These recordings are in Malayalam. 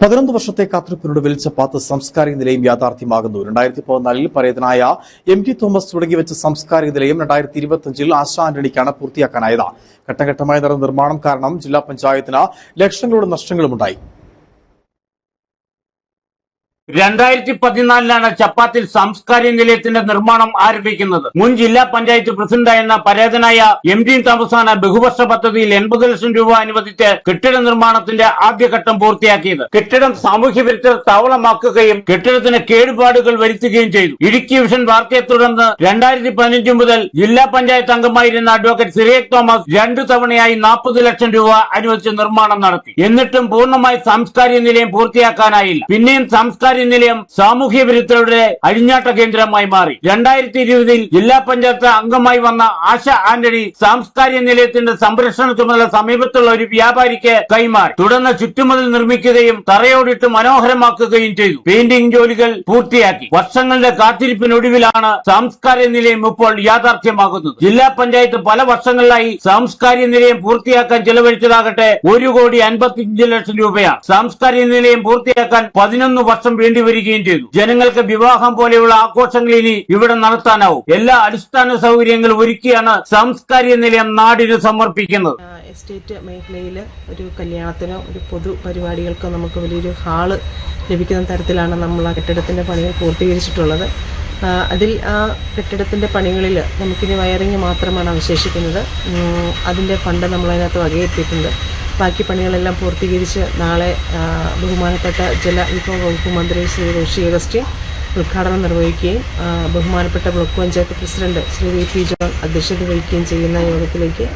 പതിനൊന്ന് വർഷത്തെ കാത്തിരിപ്പിനൊടുവിൽ ചപ്പാത്ത് സാംസ്കാരിക നിലയം യാഥാർത്ഥ്യമാകുന്നു. രണ്ടായിരത്തി പതിനാലിൽ പരേതനായ എം ടി തോമസ് തുടങ്ങി വെച്ച സാംസ്കാരിക നിലയം രണ്ടായിരത്തി ഇരുപത്തിയഞ്ചിൽ ആശ ആന്റണിക്കാണ് പൂർത്തിയാക്കാനായത്. ഘട്ടംഘട്ടമായി നടന്ന നിർമ്മാണം കാരണം ജില്ലാ പഞ്ചായത്തിന് ലക്ഷങ്ങളുടെ നഷ്ടങ്ങളുമുണ്ടായി. രണ്ടായിരത്തി പതിനാലിലാണ് ചപ്പാത്തിൽ സാംസ്കാരിക നിലയത്തിന്റെ നിർമ്മാണം ആരംഭിക്കുന്നത്. മുൻ ജില്ലാ പഞ്ചായത്ത് പ്രസിഡന്റായിരുന്ന പരേതനായ എം ഡി തോമസാണ് ബഹുവർഷ പദ്ധതിയിൽ എൺപത് ലക്ഷം രൂപ അനുവദിച്ച് കെട്ടിട നിർമ്മാണത്തിന്റെ ആദ്യഘട്ടം പൂർത്തിയാക്കിയത്. കെട്ടിടം സാമൂഹ്യ വിരുദ്ധർ താവളമാക്കുകയും കെട്ടിടത്തിന് കേടുപാടുകൾ വരുത്തുകയും ചെയ്തു. ഇടുക്കി വിഷൻ വാർത്തയെ തുടർന്ന് രണ്ടായിരത്തി പതിനഞ്ച് മുതൽ ജില്ലാ പഞ്ചായത്ത് അംഗമായിരുന്ന അഡ്വക്കേറ്റ് സിറിയക് തോമസ് രണ്ടു തവണയായി നാൽപ്പത് ലക്ഷം രൂപ അനുവദിച്ച് നിർമ്മാണം നടത്തി. എന്നിട്ടും പൂർണമായി സാംസ്കാരിക നിലയം പൂർത്തിയാക്കാനായില്ല. പിന്നെയും സാംസ്കാരിക നിലയം സാമൂഹ്യ വിരുദ്ധരുടെ അഴിഞ്ഞാട്ട കേന്ദ്രമായി മാറി. രണ്ടായിരത്തി ഇരുപതിൽ ജില്ലാ പഞ്ചായത്ത് അംഗമായി വന്ന ആശ ആന്റണി സാംസ്കാരിക നിലയത്തിന്റെ സംരക്ഷണ ചുമതല സമീപത്തുള്ള ഒരു വ്യാപാരിക്ക് കൈമാറി. തുടർന്ന് ചുറ്റുമതിൽ നിർമ്മിക്കുകയും തറയോടിട്ട് മനോഹരമാക്കുകയും ചെയ്തു. പെയിന്റിംഗ് ജോലികൾ പൂർത്തിയാക്കി. വർഷങ്ങളുടെ കാത്തിരിപ്പിനൊടുവിലാണ് സാംസ്കാരിക നിലയം ഇപ്പോൾ യാഥാർത്ഥ്യമാകുന്നത്. ജില്ലാ പഞ്ചായത്ത് പല വർഷങ്ങളിലായി സാംസ്കാരിക നിലയം പൂർത്തിയാക്കാൻ ചെലവഴിച്ചതാകട്ടെ ഒരു കോടി അൻപത്തിയഞ്ച് ലക്ഷം രൂപയാണ്. സാംസ്കാരിക നിലയം പൂർത്തിയാക്കാൻ പതിനൊന്ന് വർഷം വേണ്ടിവരികയും ചെയ്തു. ജനങ്ങൾക്ക് വിവാഹം പോലെയുള്ള ആഘോഷങ്ങൾ ഇനി ഇവിടെ നടത്താനാവും. എല്ലാ അടിസ്ഥാന സൗകര്യങ്ങളും ഒരുക്കിയാണ് സാംസ്കാരിക നിലയം നാടിന് സമർപ്പിക്കുന്നത്. എസ്റ്റേറ്റ് മേഖലയിൽ ഒരു കല്യാണത്തിനോ ഒരു പൊതു പരിപാടികൾക്കോ നമുക്ക് വലിയൊരു ഹാൾ ലഭിക്കുന്ന തരത്തിലാണ് നമ്മൾ ആ കെട്ടിടത്തിന്റെ പണികൾ പൂർത്തീകരിച്ചിട്ടുള്ളത്. അതിൽ ആ കെട്ടിടത്തിന്റെ പണികളിൽ നമുക്കിനി വയറിങ് മാത്രമാണ് അവശേഷിക്കുന്നത്. അതിന്റെ ഫണ്ട് നമ്മളതിനകത്ത് വകയെത്തിയിട്ടുണ്ട് ബാക്കി പണികളെല്ലാം പൂർത്തീകരിച്ച് നാളെ ബഹുമാനപ്പെട്ട ജലവിഭവ വകുപ്പ് മന്ത്രി ശ്രീ റോഷി അഗസ്റ്റിൻ ഉദ്ഘാടനം നിർവഹിക്കുകയും ബഹുമാനപ്പെട്ട block panchayat president Shri V P John അധ്യക്ഷത വഹിക്കുകയും ചെയ്യുന്ന യോഗത്തിലേക്ക്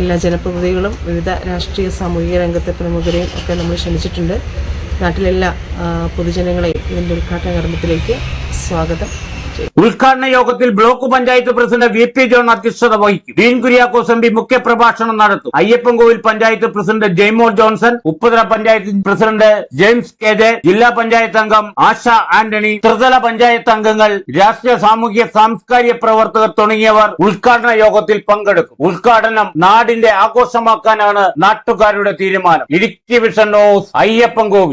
എല്ലാ ജനപ്രതിനിധികളും വിവിധ രാഷ്ട്രീയ സാമൂഹിക രംഗത്തെ പ്രമുഖരെയും ഒക്കെ നമ്മൾ ക്ഷണിച്ചിട്ടുണ്ട്. നാട്ടിലെല്ലാ പൊതുജനങ്ങളെയും ഇതിന്റെ ഉദ്ഘാടന കർമ്മത്തിലേക്ക് സ്വാഗതം. ചെയ്യും ഉദ്ഘാടന യോഗത്തിൽ block panchayat president V P John അധ്യക്ഷത വഹിക്കും. ഡീൻ കുര്യാക്കോസ് എം പി മുഖ്യപ്രഭാഷണം നടത്തും. Ayyappancoil panchayat president Jaimol Johnson Upputhala panchayat president James K J ജില്ലാ പഞ്ചായത്ത് അംഗം ആശ ആന്റണി ത്രിതല പഞ്ചായത്ത് അംഗങ്ങൾ രാഷ്ട്രീയ സാമൂഹ്യ സാംസ്കാരിക പ്രവർത്തകർ തുടങ്ങിയവർ ഉദ്ഘാടന യോഗത്തിൽ പങ്കെടുക്കും. ഉദ്ഘാടനം നാടിന്റെ ആഘോഷമാക്കാനാണ് നാട്ടുകാരുടെ തീരുമാനം. Idukki vision news Ayyappancoil.